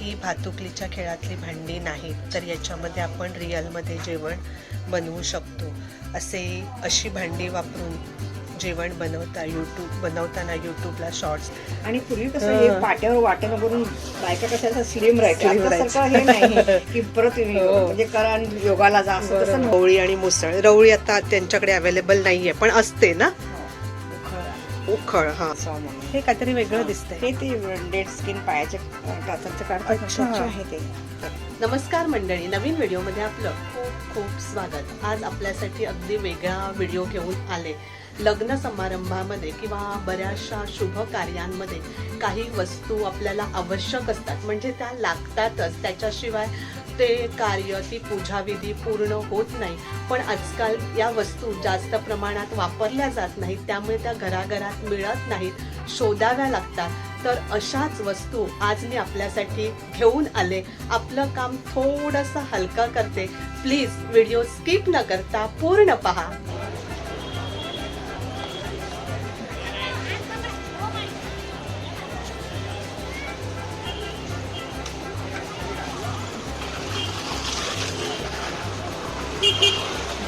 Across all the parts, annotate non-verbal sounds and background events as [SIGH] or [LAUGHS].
ही भातुकलीच्या खेळातली भांडी नाहीत तर याच्यामध्ये आपण रिअलमध्ये जेवण बनवू शकतो असे अशी भांडी वापरून जेवण बनवता यूट्यूब बनवताना यूट्यूबला शॉर्ट्स आणि पूर्वी कसं हा. पाट्यावर वाटण करून बायका कशा स्लिम सारखं हे नाही की परत हो. म्हणजे करा आणि योगाला जा असं तसं. रवळी आणि मुसळ रवळी आता त्यांच्याकडे अवेलेबल नाहीये पण असते ना. उखळ हा. हे काहीतरी वेगळं दिसतंय. हे ते डेड स्किन पायाच्या टाचांचं काढतात ना, अच्छा. आहे ते. नमस्कार मंडळी नवीन व्हिडिओमध्ये आपलं खूप खूप स्वागत. आज आपल्यासाठी अगदी वेगळा व्हिडिओ घेऊन आले. लग्न समारंभामध्ये किंवा बऱ्याचशा शुभ कार्यांमध्ये काही वस्तू आपल्याला आवश्यक असतात. म्हणजे त्या लागतातच. त्याच्याशिवाय ते कार्य ती पूजाविधी पूर्ण होत नाही. पण आजकाल या वस्तू जास्त प्रमाणात वापरल्या जात नाहीत. त्यामुळे त्या घराघरात मिळत नाहीत. शोधाव्या लागतात. तर अशाच वस्तू आज मी आपल्यासाठी घेऊन आले. आपलं काम थोडंसं हलकं करते. प्लीज व्हिडिओ स्किप न करता पूर्ण पहा.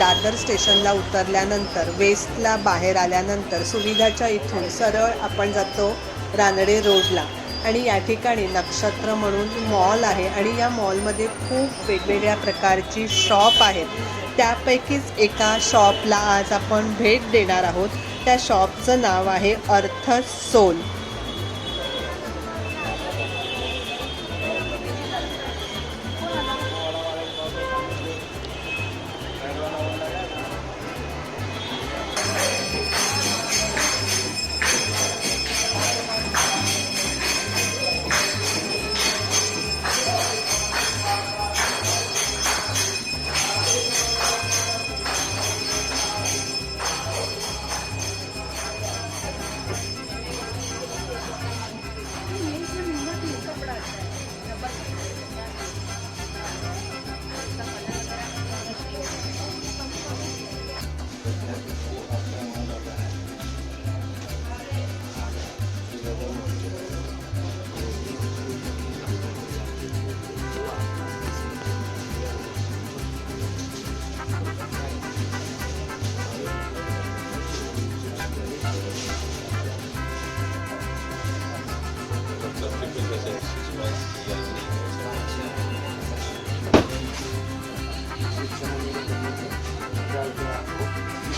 दादर स्टेशनला उतरल्यानंतर वेस्टला बाहेर आल्यानंतर सुविधाच्या इथून सरळ आपण जातो रानडे रोडला. आणि या ठिकाणी नक्षत्र म्हणून मॉल आहे आणि या मॉलमध्ये खूप वेगवेगळ्या प्रकारची शॉप आहेत. त्यापैकीच एका शॉपला आज आपण भेट देणार आहोत. त्या शॉपचं नाव आहे अर्थ सोल.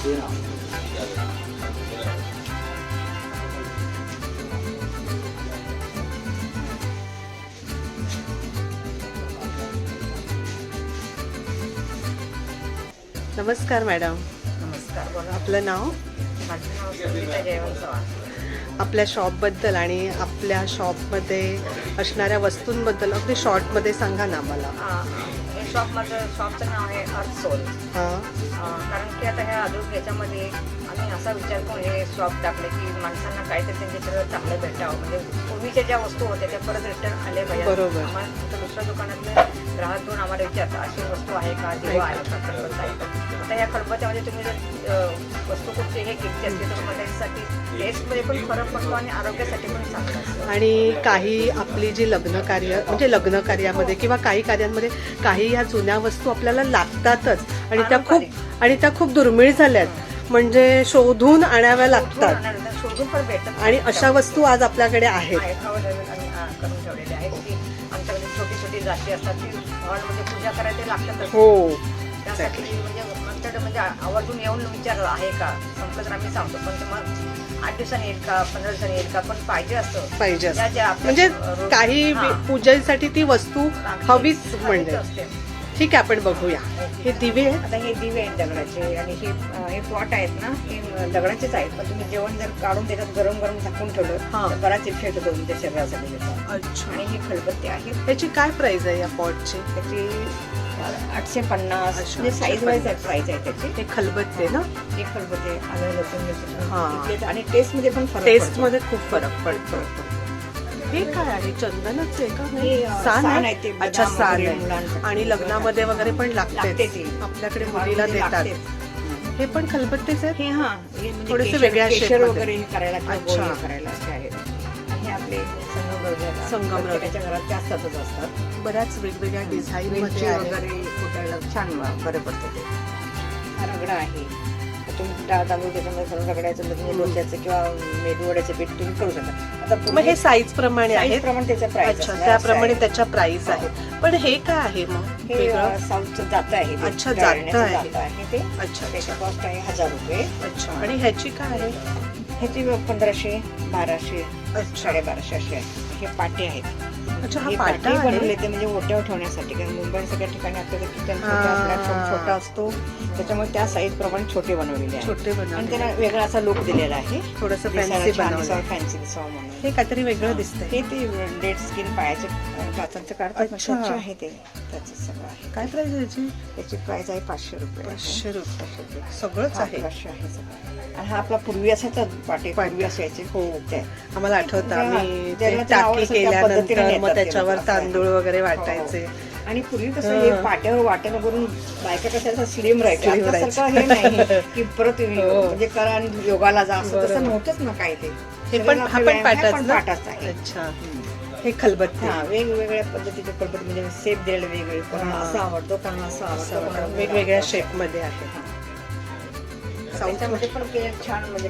नमस्कार मॅडम. नमस्कार बोला. आपलं नाव? माझं नाव सुनीता जयवंत चव्हाण. आपल्या शॉपबद्दल आणि आपल्या शॉपमध्ये असणाऱ्या वस्तूंबद्दल अगदी शॉर्टमध्ये सांगा ना मला शॉप माझं शॉपचं नाव आहे अर्थ सोल कारण की आता ह्या आधुनिक याच्यामध्ये आम्ही असा विचार करून हे शॉप टाकले की माणसांना काहीतरी त्यांच्याकडे चांगलं भेटावं. म्हणजे पूर्वीच्या ज्या वस्तू होत्या त्या परत रिटर्न आले पाहिजे. आम्हाला दुसऱ्या दुकानातले ग्राहक येऊन आम्हाला विचारतात अशी वस्तू आहे का? दिवा आहे का? खलबत्ता आहे का? आता या खलबत्त्यामध्ये तुम्ही जर हे टेस्टमध्ये पण फरक पडतो आणि आरोग्यासाठी पण चांगलं असतं. आणि काही आपली जी लग्न कार्य म्हणजे लग्न कार्यामध्ये किंवा काही कार्यांमध्ये काही ह्या जुन्या वस्तू आपल्याला लागतातच आणि त्या खूप आणि त्या खूप दुर्मिळ झाल्यात. म्हणजे शोधून आणाव्या लागतात. आणि अशा वस्तू आज आपल्याकडे आहेत. पूजा करायला लागतातच. हो. त्यासाठी म्हणजे आमच्याकडे म्हणजे आवर्जून येऊन विचार आहे का? संपलं तर आम्ही सांगतो पण तुम्हाला आठ दिवसांनी येईल का? पंधरा दिवसांनी येईल का? पण पाहिजे असतं पाहिजे ज्या- ज्या आपल्या म्हणजे रोज- काही हां. पूजेसाठी ती वस्तू लागते. हवीच म्हणजे. असते. ठीक आहे आपण बघूया. हे दिवे आहेत? आता हे दिवे आहेत दगडाचे आणि हे अ, हे पॉट आहेत ना हे दगडाचेच आहेत. पण तुम्ही जेवण जर काढून त्याच्यात गरम गरम झाकून ठेवलं हां. तर बराच इफेक्ट होतो तुमच्या शरीरासाठी त्याचा. अच्छा. आणि हे खलबत्ते आहेत. याची काय प्राइस आहे या पॉटची? त्याची आठशे पन्नास. अच्छा, म्हणजे साईज वाईज 850. प्राइस आहे त्याची. हे खलबत्ते ना? हे खलबत्ते आलं लसूण हां. इथले- आणि टेस्टमध्ये पण फरक टेस्ट पडतो. मध्ये खूप फरक पडतो. हे काय आहे? चंदनच आहे का? साण आहे? ते अच्छा साण वगैरे आहे. आणि लग्नामध्ये वगैरे पण लागते ती. आपल्याकडे मुलीला देतात. हे पण खलबत्तेच आहेत? हे हा. म्हणजे थोडेसे वेगळ्या. वगैरे करायला करायला असे आहेत हे आपले घरात असतात. बऱ्याच वेगवेगळ्या डिझाईन आहे. वगैरे छान बरं पडतं ते. हा रगडा आहे. तर तुम्ही डाळ तांदूळ त्याच्यामध्ये घालून रगडायचं डोक्याचं किंवा मेदू वड्याचं पीठ तुम्ही करू शकता. आता मग हे साईज प्रमाणे साईज आहेत. प्रमाणे त्याचं प्राइस अच्छा त्याप्रमाणे त्याच्या प्राइस आहेत. पण हे काय आहे मग? हे वेगळं? साऊथचं जातं आहे. अच्छा, जातं आहे. आहे ते. अच्छा त्याची अच्छा कॉस्ट आहे हजार रुपये. अच्छा आणि ह्याची काय आहे? ह्याची पंधराशे बाराशे साडेबाराशे असे आहे. हे पाटे आहेत. हा पाटा बनवले ते म्हणजे ओट्यावर ठेवण्यासाठी कारण मुंबई सगळ्या ठिकाणी आपल्याला किचन छोटा असतो. त्याच्यामुळे त्या साईज प्रमाणे छोटे बनवलेले आहेत. छोटे आणि त्याला वेगळा असा लुक दिलेला आहे. थोडस फॅन्सी बनवलं फॅन्सी दिसावं म्हणून. हे काहीतरी वेगळं दिसतंय. हे ते डेड स्किन पायाचे टाचांचं काढतात. त्याचं आहे ते. त्याचं सगळं आहे. काय प्राइस याची? त्याची प्राइस आहे पाचशे रुपये. पाचशे रुपये. सगळंच हा, आहे. पाचशे आहे सगळं. आणि हा आपला पूर्वी असायचा पाटे पाटे. पूर्वी असायचे. हो. ते. आम्हाला आठवतं हा, आम्ही ते टाकी केल्यानंतर मग त्याच्यावर आहे. तांदूळ वगैरे वाटायचे. आणि पूर्वी कसं हा. हे पाट्यावर वाट्याला करून बायका कशा स्लिम हे नाही [LAUGHS] की परत हो. म्हणजे करा आणि योगाला जा असं. तसं नव्हतंच ना काय ते. हे पण हा पाटाच हा आहे. अच्छा. हे खलबत्ते हा वेगवेगळ्या पद्धतीचे पद्धती म्हणजे सेप द्यायला वेगळे कोणाला. असं आवडतो कोणाला असं आवडतं कोणाला वेगवेगळ्या शेपमध्ये आहे साऊथ त्याच्यामध्ये पण छान म्हणजे.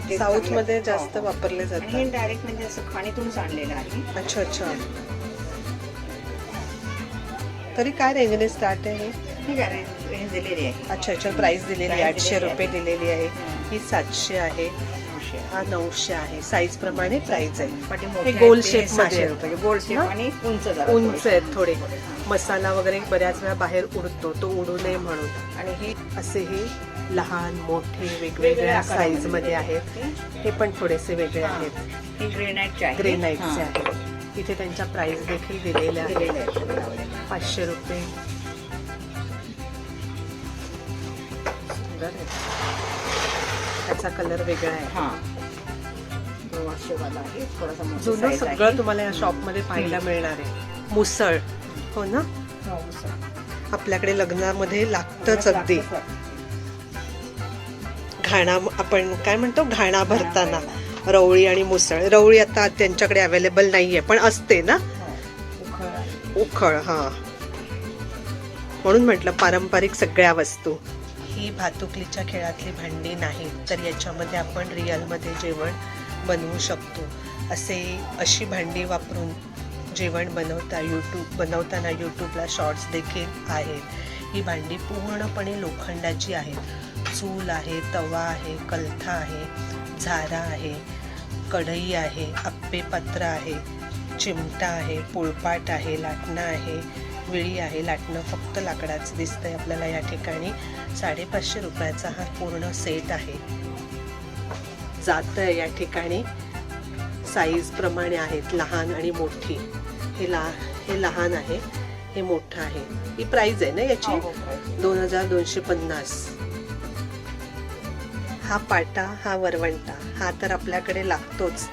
मध्ये हो, जास्त हो. वापरले आणि हे डायरेक्ट म्हणजे असं खाणीतूनच आणलेलं आहे अच्छा अच्छा तरी काय रेंजने स्टार्ट आहे हे? रेंज दिलेली आहे अच्छा अच्छा प्राइस दिलेली आहे आठशे दिलेली रुपये. दिलेली आहे. ही सातशे आहे. हा नऊशे आहे. साईज प्रमाणे प्राइस आहे. हे गोल shape मध्ये गोल शेप ना? आणि उंच उंच थोडी. आहेत थोडे. मसाला वगैरे बऱ्याच वेळा बाहेर उडतो. तो उडू नये म्हणून. आणि हे असे हे लहान मोठे वेगवेगळ्या साईजमध्ये आहेत. हे पण थोडेसे वेगळे. आहेत. ही ग्रेनाईटची आहे ग्रेनाईटचे. आहेत. इथे त्यांच्या प्राइस देखील दिलेल्या आहेत. पाचशे रुपये. त्याचा कलर वेगळा आहे. आहे. थोडासा जुनं सगळं. तुम्हाला या शॉपमध्ये पाहायला मिळणार आहे. मुसळ. हो ना? हो. आपल्याकडे लग्नामध्ये लागतच अगदी. घाणा आपण काय म्हणतो? घाणा भरताना. रवळी आणि मुसळ. रवळी आता त्यांच्याकडे अवेलेबल नाहीये पण असते ना? हो. उखळ हा. म्हणून म्हटलं पारंपरिक सगळ्या वस्तू. ही भातुकलीच्या खेळातली भांडी नाहीत तर याच्यामध्ये आपण रिअलमध्ये जेवण बनवू शकतो असे अशी भांडी वापरून जेवण बनवता यूट्यूब बनवताना यूट्यूबला शॉर्ट्स देखील आहेत. ही भांडी पूर्णपणे लोखंडाची आहेत. चूल आहे तवा आहे कलथा आहे झारा आहे कढई आहे आप्पेपात्र आहे चिमटा आहे पोळपाट आहे लाटणं आहे विळी आहे लाटणं फक्त लाकडाचं दिसतंय. आपल्याला या ठिकाणी साडेपाचशे रुपयाचा हा पूर्ण सेट आहे. जातं या ठिकाणी. साईज प्रमाणे आहेत लहान आणि मोठी. हे ला हे लहान आहे हे मोठं आहे. ही प्राइस आहे ना याची? हो, हो. दोन हजार दोनशे पन्नास. हा पाटा हा वरवंटा हा तर आपल्याकडे लागतोच.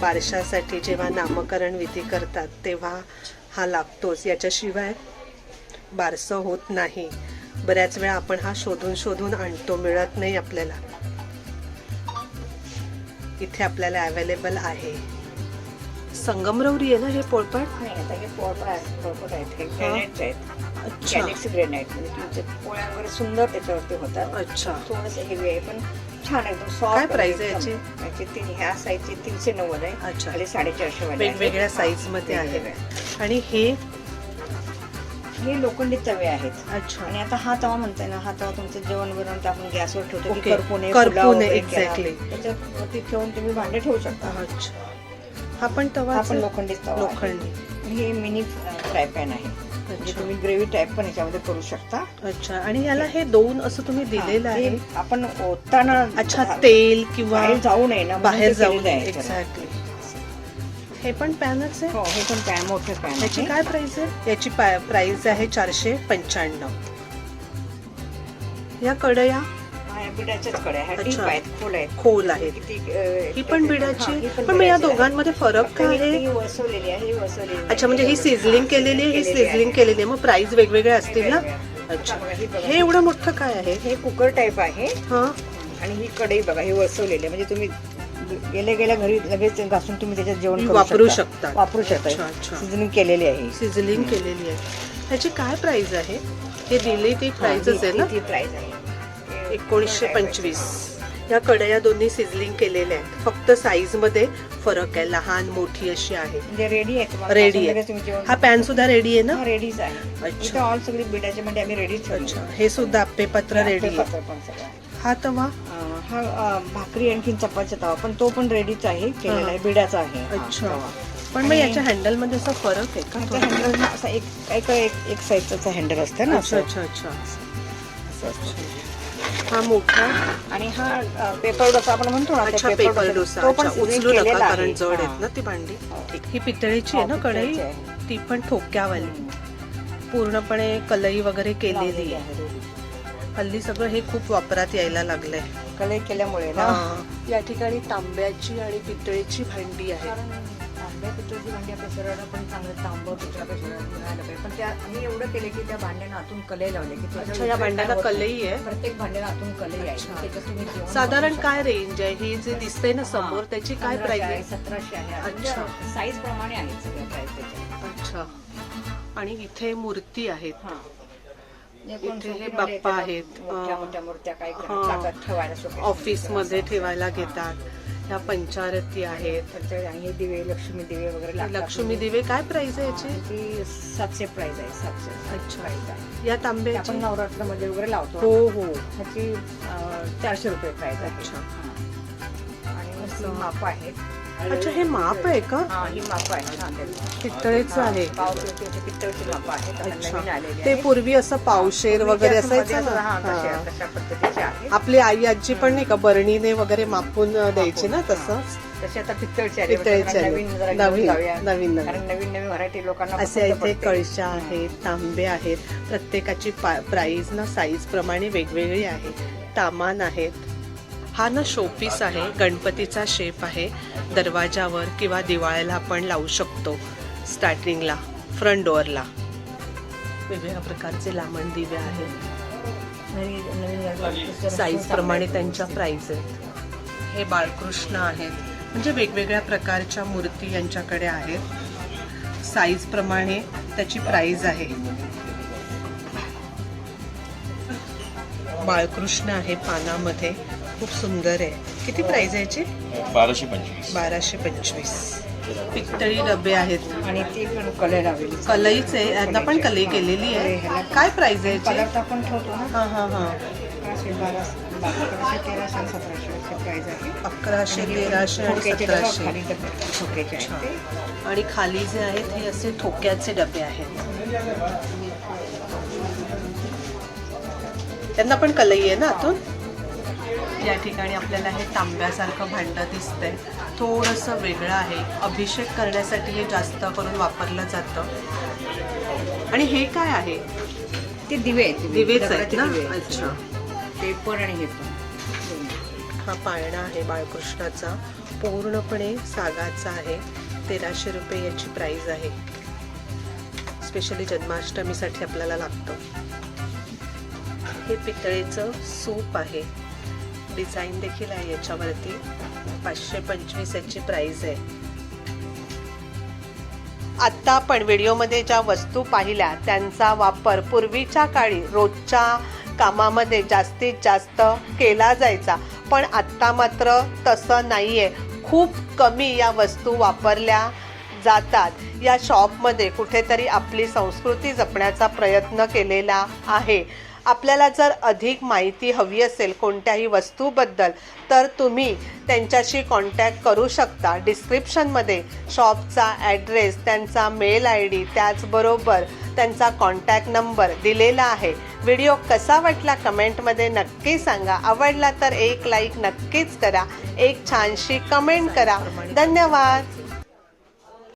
बारशासाठी जेव्हा नामकरण विधी करतात तेव्हा हा लागतोच. याच्याशिवाय बारसं होत नाही. बऱ्याच वेळा आपण हा शोधून शोधून आणतो मिळत नाही आपल्याला. इथे आपल्याला अवेलेबल आहे. संगमरवरी आहे ना हे पोळपाट? नाही आता हे पोळपाट आहेत पोळपाट आहेत हे आहेत. अच्छा. गॅलेक्सी ग्रेनाईट म्हणजे तुमचे पोळ्या वगैरे सुंदर त्याच्यावरती होतात. अच्छा. थोडंसं हेवी आहे पण छान एकदम सॉफ्ट काय price आहे याची? याची तीन ह्या साईजची तीनशे नव्वद आहे. अच्छा. खाली साडेचारशे वाले आहेत. वेगवेगळ्या साईजमध्ये आहे. आणि हे हे लोखंडी तवे आहेत. अच्छा. आणि आता हा तवा म्हणताय ना हा तवा तुमचं जेवण बनवून आपण गॅसवर ठेवतो की ओके. करपुने करपुने, पुलाव वगैरे केला. exactly. त्याच्यावरती ठेवून तुम्ही भांडे ठेवू शकता. अच्छा. हा पण तवा हा पण लोखंडीच तवा आहे. लोखंडी. आणि हे मिनी फ्राय पॅन आहे. म्हणजे अच्छा. तुम्ही ग्रेव्ही टाईप पण याच्यामध्ये करू शकता. अच्छा. आणि याला हे दोन असं तुम्ही दिलेलं हा, आहे? आपण ओतताना अच्छा तेल किंवा बाहेर जाऊ नये ना म्हणून बाहेर ते जाऊ केलेलं आहे याच्यावर. एक्झॅक्टली हे पण पॅनच आहे? हो हे पण पॅन मोठे पॅन याची काय प्राइस आहे? याची प्राइस आहे चारशे पंच्याण्णव. या कढया बिडाच्याच कडे आहेत. खोल आहेत. खोल आहेत. ही पण बिडाची पण मग या आहे. दोघांमध्ये फरक काय आहे? वसवलेली आहे वसवलेली नाही. अच्छा म्हणजे ही सिझलिंग केलेली आहे ही आहे. सिझलिंग केलेली आहे. मग प्राइस वेगवेगळे असतील ना. अच्छा. ही एवढं मोठं काय आहे? हे कुकर टाईप आहे. हा. आणि ही कढई बघा ही वसवलेली आहे. म्हणजे तुम्ही गेल्या गेल्या घरी लगेच घासून तुम्ही त्याच्यात जेवण वापरू शकता. वापरू शकता. सिझनिंग केलेली आहे. सिझलिंग केलेली आहे. ह्याची काय प्राइस आहे? हे दिली ती प्राइसच आहे ना? ती प्राइस आहे. एकोणीसशे पंचवीस. या कढया दोन्ही सिझलिंग केलेल्या आहेत. फक्त साईजमध्ये फरक आहे. लहान मोठी अशी आहे. म्हणजे रेडी आहे तुम्हाला. रेडी आहे. हा पॅन सुद्धा रेडी आहे ना? रेडीच आहे. अच्छा. ऑल सगळी बिडाच्या मध्ये आम्ही रेडीच अच्छा. हे सुद्धा आप्पेपत्र रेडी आहे. आहे. हा तवा हा भाकरी आणखीन चपातीचा तवा पण तो पण रेडीच आहे केलेला आहे बिडाचा आहे अच्छा. पण मग याच्या हँडलमध्ये असा फरक आहे का हँडल असा एक एक एक एक साईजचा हँडल असतं ना अच्छा असं. अच्छा अच्छा. हा मोठा आणि हा पेपर डोसा आपण म्हणतो ना पेपर डोसा तो पण उचलू नका. कारण जड आहेत. ना ती भांडी हो. ठीक ही पितळेची आहे ना कढई. ती पण ठोक्यावाली पूर्णपणे कलई वगैरे केलेली आहे. हल्ली सगळं हे खूप वापरात यायला लागलंय. कलई केल्यामुळे ना? हा. या ठिकाणी तांब्याची आणि पितळेची भांडी आहे तांब्या पितळची भांडी आपल्या शरीराला पण चांगलं तांबं पितळ आपल्या शरीरात मिळायला पाहिजे. पण त्या आम्ही एवढं केले की त्या भांड्यांना आतून कलई लावले की या भांड्याला. कलई आहे? प्रत्येक भांड्याला आतून कलई आहे. साधारण काय रेंज आहे? ही जे दिसते ना. समोर त्याची काय प्राइस आहे आहे? सतराशे आहे. अच्छा. साईज प्रमाणे आहेत सगळ्या प्राइस त्याच्या. अच्छा. आणि इथे मूर्ती आहेत. इथे हे बाप्पा आहेत. ऑफिसमध्ये ठेवायला घेतात. ह्या पंचारती आहेत. हे दिवे लक्ष्मी दिवे वगैरे. लक्ष्मी दिवे काय प्राइस आहे याची? सातशे प्राइस आहे सातशे अच्छा. प्राइस आहे. या ते तांब्याची आपण नवरात्रामध्ये वगैरे लावतो. हो हो. ह्याची चारशे रुपये प्राइस आहे. अच्छा. आणि माप आहेत. अच्छा हे माप आहे का हा ही माप आहे पितळेचं आहे पाव किलोची पित्तळची माप आहेत आता अच्छा आलेली ते आहे. पूर्वी असं पावशेर वगैरे असायचं मध्ये ना असं, हा, तशा- हा. तशा पद्धतीचे आहेत आपली आई आजी पण नाही का बरणीने वगैरे मापून द्यायची ना तसं तसे आता पित्तळचे आले पितळेचे आले. नवीन जरा घेऊन नवीन, जाऊया. नवीन, नवीन. कारण नवीन नवीन व्हरायटी लोकांना असे पसंत इथे पडते. कळशा आहेत तांबे आहेत प्रत्येकाची प्राइस ना साईज प्रमाणे वेगवेगळी आहे तामान आहेत हा ना शोपीस आहे गणपतीचा शेप आहे. दरवाजावर किंवा दिवाळ्याला आपण लावू शकतो. स्टार्टिंगला फ्रंट डोअरला वेगवेगळ्या प्रकारचे लांबण दिवे आहेत. साईजप्रमाणे साईज प्रमाणे त्यांच्या प्राईज आहेत. हे बाळकृष्ण आहेत. म्हणजे वेगवेगळ्या प्रकारच्या मूर्ती यांच्याकडे आहेत. साईज प्रमाणे त्याची प्राईज आहे. बाळकृष्ण आहे पानामध्ये. खूप सुंदर आहे. किती प्राइस आहे याची? बाराशे पंचवीस. बाराशे पंचवीस. पितळी डबे आहेत. आणि ती पण कलर लावलेली कलईच आहे. आता पण कलई केलेली आहे. काय प्राइस आहे याची? पदार्थ आपण ठेवतो ना? हा हा हा. अकराशे बारा अकराशे तेराशे आणि सतराशे असे प्राइस आहे. अकराशे तेराशे आणि ठोक्याचे डबे सतराशे. खाली डबे ठोक्याचे आहेत ते. आणि खाली जे आहेत हे असे ठोक्याचे डबे आहेत. त्यांना पण कलई आहे ना आतून? या ठिकाणी आपल्याला हे तांब्यासारखं भांडं दिसतंय. थोडंसं वेगळं आहे. अभिषेक करण्यासाठी हे जास्त करून वापरलं जातं. आणि हे काय आहे? ते दिवे आहेत. दिवेच आहेत ना. अच्छा. ते पण आणि हे पण. हा पाळणा आहे बाळकृष्णाचा. पूर्णपणे सागाचा आहे. तेराशे रुपये याची प्राइस आहे. स्पेशली जन्माष्टमीसाठी आपल्याला लागतं. हे पितळेचं सूप आहे. डिझाईन देखील आहे याच्यावरती. पाचशे पंचवीस याची आहे. आत्ता आपण व्हिडिओमध्ये ज्या वस्तू पाहिल्या त्यांचा वापर पूर्वीच्या काळी रोजच्या कामामध्ये जास्तीत जास्त केला जायचा. पण आत्ता मात्र तसं नाही आहे खूप कमी या वस्तू वापरल्या जातात. या शॉपमध्ये कुठेतरी आपली संस्कृती जपण्याचा प्रयत्न केलेला आहे. आपल्याला जर अधिक माहिती हवी असेल कोणत्याही वस्तूबद्दल तर तुम्ही त्यांच्याशी कॉन्टॅक्ट करू शकता. डिस्क्रिप्शनमध्ये शॉपचा ॲड्रेस त्यांचा मेल आय डी त्याचबरोबर त्यांचा कॉन्टॅक्ट नंबर दिलेला आहे. व्हिडिओ कसा वाटला कमेंटमध्ये नक्की सांगा. आवडला तर एक लाईक नक्कीच करा. एक छानशी कमेंट करा. धन्यवाद.